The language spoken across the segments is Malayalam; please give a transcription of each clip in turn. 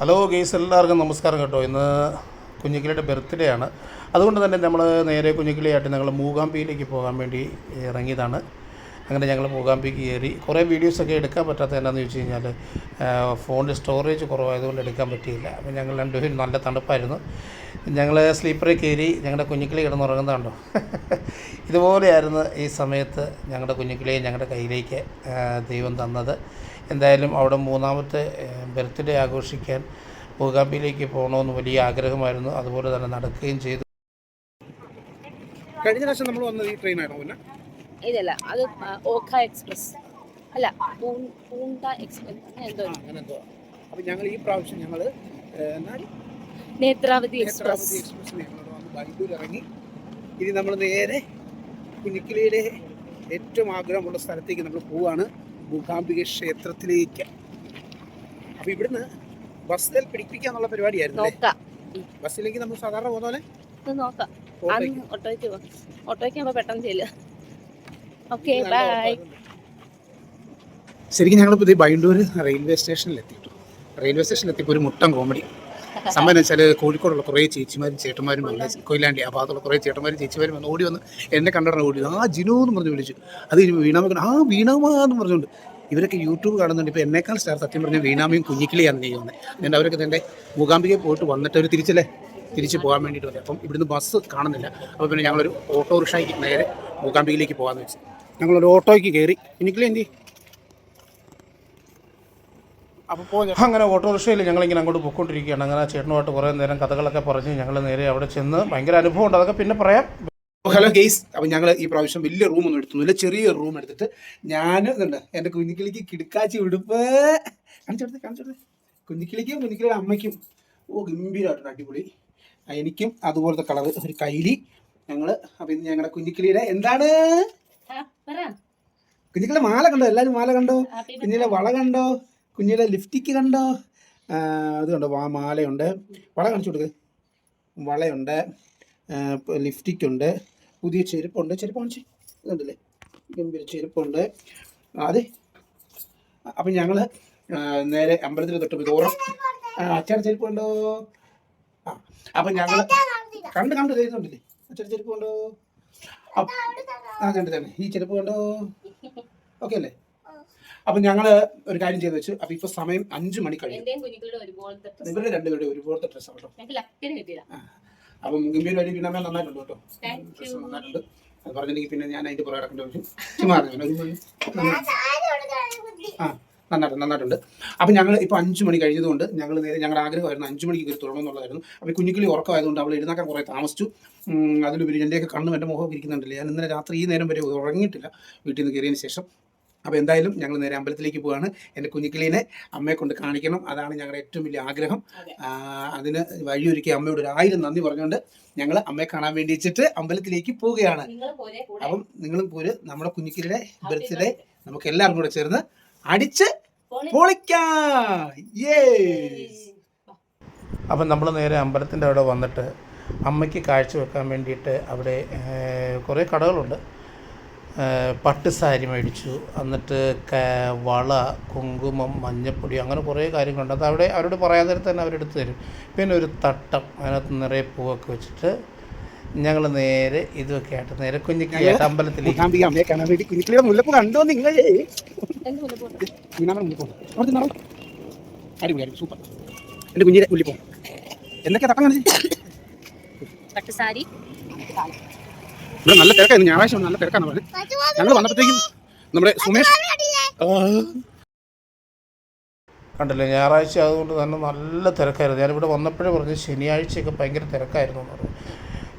ഹലോ ഗെയ്സ് എല്ലാവർക്കും നമസ്കാരം കേട്ടോ. ഇന്ന് കുഞ്ഞിക്കിളിയുടെ ബർത്ത്ഡേ ആണ്. അതുകൊണ്ട് തന്നെ നമ്മൾ നേരെ കുഞ്ഞിക്കിളിയായിട്ട് ഞങ്ങൾ മൂകാംബിയിലേക്ക് പോകാൻ വേണ്ടി ഇറങ്ങിയതാണ്. അങ്ങനെ ഞങ്ങൾ മൂകാംബിക്ക് കയറി. കുറേ വീഡിയോസൊക്കെ എടുക്കാൻ പറ്റാത്ത എന്താണെന്ന് ചോദിച്ചു കഴിഞ്ഞാൽ ഫോണിൽ സ്റ്റോറേജ് കുറവായതുകൊണ്ട് എടുക്കാൻ പറ്റിയില്ല. അപ്പോൾ ഞങ്ങൾ രണ്ടുപേരും നല്ല തണുപ്പായിരുന്നു. ഞങ്ങൾ സ്ലീപ്പറിൽ കയറി ഞങ്ങളുടെ കുഞ്ഞിക്കിളി കിടന്നുറങ്ങുന്നതുണ്ടോ ഇതുപോലെയായിരുന്നു ഈ സമയത്ത് ഞങ്ങളുടെ കുഞ്ഞിക്കിളിയെ ഞങ്ങളുടെ കയ്യിലേക്ക് ദൈവം തന്നത്. എന്തായാലും അവിടെ മൂന്നാമത്തെ ബർത്ത്ഡേ ആഘോഷിക്കാൻ മൂകാംബിയിലേക്ക് പോകണമെന്ന് വലിയ ആഗ്രഹമായിരുന്നു. അതുപോലെ തന്നെ നടക്കുകയും ചെയ്തു. കഴിഞ്ഞ പ്രാവശ്യം നമ്മൾ വന്നത് ഈ ട്രെയിനാണോ പിന്നെ? ഇതല്ല അത് ഓഖ എക്സ്പ്രസ് അല്ല പൂണ്ട എക്സ്പ്രസ് എന്തോ ആ അങ്ങനെ എന്തോ അപ്പം ഞങ്ങൾ ഈ പ്രാവശ്യം ഞങ്ങൾ നേത്രാവതി എക്സ്പ്രസ് ബാംഗ്ലൂർ ഇറങ്ങി. ഇനി നമ്മൾ നേരെ കുഞ്ഞിക്കിളിയുടെ ഏറ്റവും ആഗ്രഹമുള്ള സ്ഥലത്തേക്ക് നമ്മൾ പോവാണ്. മൂകാംബിക ക്ഷേത്രത്തിലേക്ക്. അപ്പോൾ ഇവിടുന്ന് ബസ്സിൽ പിടിപ്പിക്കാന്നുള്ള പരിപാടിയായിരുന്നു ബസ്സിലേക്ക് നമ്മൾ സാധാരണ പോകുന്ന പോലെ? നോക്കാം. ഓട്ടോയ്ക്ക്. പോവാം ഓട്ടോയ്ക്ക് ആകുമ്പോൾ പെട്ടെന്ന് ചെല്ലുക ഓക്കെ ബൈ ശരിക്കും ഞങ്ങൾ പുതിയ ബൈണ്ടൂർ റെയിൽവേ സ്റ്റേഷനിൽ എത്തിയിട്ടു. റെയിൽവേ സ്റ്റേഷനിൽ എത്തിയപ്പോൾ ഒരു മുട്ടം കോമഡി. സംഭവം എന്ന് വെച്ചാൽ കോഴിക്കോടുള്ള കുറേ ചേച്ചിമാരും ചേട്ടന്മാരും വന്ന് കൊയിലാണ്ടി ആ ഭാഗത്തുള്ള കുറേ ചേട്ടന്മാരും ചേച്ചിമാരും വന്ന് ഓടി വന്ന് എന്നെ കണ്ടിടണം ഓടി. ആ ജിനോ എന്ന് പറഞ്ഞ് വിളിച്ചു. അത് വീണാമ ആ വീണാമ എന്ന് പറഞ്ഞുകൊണ്ട് ഇവരൊക്കെ യൂട്യൂബ് കാണുന്നുണ്ട്. ഇപ്പോൾ എന്നേക്കാൾ സ്റ്റാർ സത്യം പറഞ്ഞ വീണാമയും കുഞ്ഞിക്കിളിയാണ് ചെയ്യുന്നത്. എന്നിട്ട് അവരൊക്കെ തന്നെ മൂകാംബികയിൽ പോയിട്ട് വന്നിട്ട് അവർ തിരിച്ചല്ലേ? തിരിച്ച് പോകാൻ വേണ്ടിയിട്ട് വന്നത് അപ്പം ഇവിടുന്ന് ബസ് കാണുന്നില്ല. അപ്പോൾ പിന്നെ ഞങ്ങളൊരു ഓട്ടോറിക്ഷയ്ക്ക് നേരെ മൂകാംബികയിലേക്ക് പോകാമെന്ന് വെച്ചു. ഞങ്ങളൊരു ഓട്ടോയ്ക്ക് കയറി കുഞ്ഞിക്കിളി എന്തി അപ്പോൾ അങ്ങനെ ഓട്ടോറിക്ഷയിൽ ഞങ്ങളിങ്ങനെ അങ്ങോട്ട് പൊയ്ക്കൊണ്ടിരിക്കുകയാണ്. അങ്ങനെ ചേട്ടനുമായിട്ട് കുറേ നേരം കഥകളൊക്കെ പറഞ്ഞ് ഞങ്ങൾ നേരെ അവിടെ ചെന്ന് ഭയങ്കര അനുഭവമുണ്ട്. അതൊക്കെ പിന്നെ പറയാം. ഹലോ ഗെയ്സ് അപ്പം ഞങ്ങൾ ഈ പ്രാവശ്യം വലിയ റൂമൊന്നും എടുത്തൊന്നുമില്ല ചെറിയ റൂം എടുത്തിട്ട് ഞാൻ ഇതുണ്ട്. എന്റെ കുഞ്ഞിക്കിളിക്ക് കിടക്കാച്ചി ഉടുപ്പ്. കാണിച്ചെടുത്ത് കാണിച്ചെടുത്ത് കുഞ്ഞിക്കിളിക്കും കുഞ്ഞിക്കിളിയുടെ അമ്മയ്ക്കും. ഓ ഗംഭീരമായിട്ടുണ്ട് അടിപൊളി. എനിക്കും അതുപോലത്തെ കളർ ഒരു കൈലി. ഞങ്ങൾ അപ്പം ഇന്ന് ഞങ്ങളുടെ കുഞ്ഞിക്കിളിയുടെ എന്താണ്? കുഞ്ഞിക്കിളിയുടെ മാല കണ്ടോ? എല്ലാരും മാല കണ്ടോ? കുഞ്ഞിലെ വള കണ്ടോ? കുഞ്ഞിലെ ലിഫ്റ്റിക്ക് കണ്ടോ? അത് കണ്ടോ? മാലയുണ്ട്. വള കാണിച്ചു കൊടുക്ക്. വളയുണ്ട്. ലിഫ്റ്റിക്ക് ഉണ്ട് പുതിയ ചെരുപ്പുണ്ട്. ചെരുപ്പ് കാണിച്ച്. ഇതുണ്ടല്ലേ? ഗംഭീര ചെരുപ്പുണ്ട്. അതെ അപ്പം ഞങ്ങൾ നേരെ അമ്പലത്തിൽ തൊട്ട് ഇതോറ അച്ഛന്റെ ചെരുപ്പുണ്ടോ ആ അപ്പം ഞങ്ങൾ കണ്ട് കണ്ട് തരുന്നുണ്ടല്ലേ അച്ഛൻ ചെരുപ്പുണ്ടോ ആ കണ്ട് തന്നെ ഈ ചെരുപ്പ് കണ്ടോ? ഓക്കെ അല്ലേ? അപ്പം ഞങ്ങൾ ഒരു കാര്യം ചെയ്ത് വെച്ചു. അപ്പം ഇപ്പോൾ സമയം അഞ്ച് മണി കഴിഞ്ഞു. ഇവരുടെ രണ്ടുപേരുടെ ഒരുപോലത്തെ ഡ്രസ്സാണ് കേട്ടോ. അപ്പം ഗംഭീര വഴി വീണമേ നന്നായിട്ടുണ്ട് കേട്ടോ നന്നായിട്ടുണ്ട്. അത് പറഞ്ഞില്ലെങ്കിൽ പിന്നെ ഞാൻ അതിന്റെ പുറകെ കിടക്കേണ്ട ഒരു ആ നന്നായിട്ട് നന്നായിട്ടുണ്ട്. അപ്പം ഞങ്ങൾ ഇപ്പോൾ അഞ്ച് മണി കഴിഞ്ഞതുകൊണ്ട് ഞങ്ങൾ നേരെ ഞങ്ങളുടെ ആഗ്രഹമായിരുന്നു അഞ്ച് മണിക്ക് കയറി എന്നുള്ളതായിരുന്നു. അപ്പോൾ കുഞ്ഞുക്കിളി ഉറക്കമായതുകൊണ്ട് അവൾ എഴുന്നേക്കാൻ കുറേ താമസിച്ചു. അതിലുപരി എന്റെയൊക്കെ കണ്ണും എന്റെ മുഖമൊക്കെ ഇരിക്കുന്നുണ്ടല്ലേ? ഞാൻ ഇന്നലെ രാത്രി ഈ നേരം വരെ ഉറങ്ങിയിട്ടില്ല. വീട്ടിൽ നിന്ന് കയറിയതിന് ശേഷം. അപ്പോൾ എന്തായാലും ഞങ്ങൾ നേരെ അമ്പലത്തിലേക്ക് പോവാണ്. എന്റെ കുഞ്ഞിക്കിളീനെ അമ്മയെ കൊണ്ട് കാണിക്കണം. അതാണ് ഞങ്ങളുടെ ഏറ്റവും വലിയ ആഗ്രഹം. അതിന് വഴിയൊരുക്കി അമ്മയോട് ഒരു ആയിരം നന്ദി പറഞ്ഞുകൊണ്ട് ഞങ്ങൾ അമ്മയെ കാണാൻ വേണ്ടി വെച്ചിട്ട് അമ്പലത്തിലേക്ക് പോവുകയാണ്. അപ്പം നിങ്ങളും പോര് നമ്മുടെ കുഞ്ഞിക്കിളിയുടെ ബർത്ത്ഡേ നമുക്ക് എല്ലാവരും കൂടെ ചേർന്ന് അടിച്ച് പൊളി- പൊളിക്കാം. അപ്പം നമ്മൾ നേരെ അമ്പലത്തിന്റെ അവിടെ വന്നിട്ട് അമ്മയ്ക്ക് കാഴ്ച വെക്കാൻ വേണ്ടിയിട്ട് അവിടെ കുറേ കടകളുണ്ട്. പട്ട് സാരി മേടിച്ചു. എന്നിട്ട് വള കുങ്കുമം മഞ്ഞപ്പൊടി അങ്ങനെ കുറേ കാര്യങ്ങളുണ്ട്. അത് അവിടെ അവരോട് പറയാതെ തന്നെ അവരെടുത്ത് തരും. പിന്നെ ഒരു തട്ടം അതിനകത്ത് നിറയെ പൂവൊക്കെ വെച്ചിട്ട് ഞങ്ങൾ നേരെ ഇതൊക്കെ ആയിട്ട് നേരെ കുഞ്ഞിക്കായിട്ട് അമ്പലത്തിൽ കുഞ്ഞിക്കിളിയുടെ മുല്ലപ്പ് കണ്ടോ നിങ്ങൾ സൂപ്പർ. എന്റെ മുല്ലിപ്പോ. തട്ടം ഇവിടെ നല്ല തിരക്കായിരുന്നു. ഞായറാഴ്ച നല്ല തിരക്കാണ് പറഞ്ഞത് ഞങ്ങൾ വന്നപ്പോഴത്തേക്കും നമ്മുടെ സുമേഷ് കണ്ടല്ലേ ഞായറാഴ്ച അതുകൊണ്ട് തന്നെ നല്ല തിരക്കായിരുന്നു. ഞാനിവിടെ വന്നപ്പോഴേ പറഞ്ഞു ശനിയാഴ്ചയൊക്കെ ഭയങ്കര തിരക്കായിരുന്നു എന്ന് പറഞ്ഞു.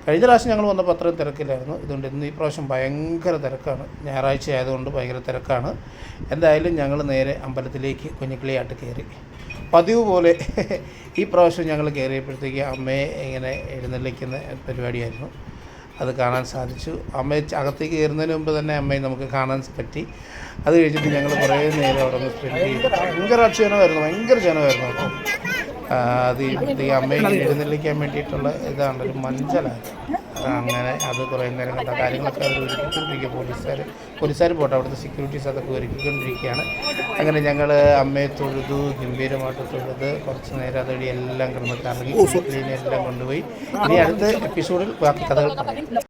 കഴിഞ്ഞ പ്രാവശ്യം ഞങ്ങൾ വന്നപ്പോൾ അത്രയും തിരക്കില്ലായിരുന്നു. ഇതുകൊണ്ട് ഇന്ന് ഈ പ്രാവശ്യം ഭയങ്കര തിരക്കാണ്. ഞായറാഴ്ച ആയതുകൊണ്ട് ഭയങ്കര തിരക്കാണ്. എന്തായാലും ഞങ്ങൾ നേരെ അമ്പലത്തിലേക്ക് കുഞ്ഞിക്കിളിയായിട്ട് കയറി. പതിവ് പോലെ ഈ പ്രാവശ്യം ഞങ്ങൾ കയറിയപ്പോഴത്തേക്ക് അമ്മയെ ഇങ്ങനെ എഴുന്നള്ളിക്കുന്ന പരിപാടിയായിരുന്നു. അത് കാണാൻ സാധിച്ചു. അമ്മയെ അകത്തേക്ക് കയറുന്നതിന് മുമ്പ് തന്നെ അമ്മയെ നമുക്ക് കാണാൻ പറ്റി. അത് കഴിഞ്ഞിട്ട് ഞങ്ങൾ കുറേ നേരം അവിടെ നിന്ന് സ്പെൻഡ് ചെയ്തു. ഭയങ്കര ക്ഷീണമായിരുന്നു ഭയങ്കര ക്ഷീണമായിരുന്നു അപ്പം ആ, അത് ഈ അമ്മയെ എഴുന്നള്ളിക്കാൻ വേണ്ടിയിട്ടുള്ള ഇതാണ് ഒരു മഞ്ചലാണ് അങ്ങനെ അത് കുറേ നേരം കണ്ട കാര്യങ്ങളൊക്കെ അവർ ഒരുക്കിക്കൊണ്ടിരിക്കുക. പോലീസുകാർ പോലീസുകാർ പോട്ടെ അവിടുത്തെ സെക്യൂരിറ്റീസ് അതൊക്കെ ഒരുക്കിക്കൊണ്ടിരിക്കുകയാണ്. അങ്ങനെ ഞങ്ങൾ അമ്മയെ തൊഴുതു ഗംഭീരമായിട്ട് തൊഴുത് കുറച്ച് നേരം അതുവഴി എല്ലാം കിടന്ന് കറങ്ങി എല്ലാം കൊണ്ടുപോയി. ഇനി അടുത്ത എപ്പിസോഡിൽ ബാക്കി കഥകൾ പറയാം.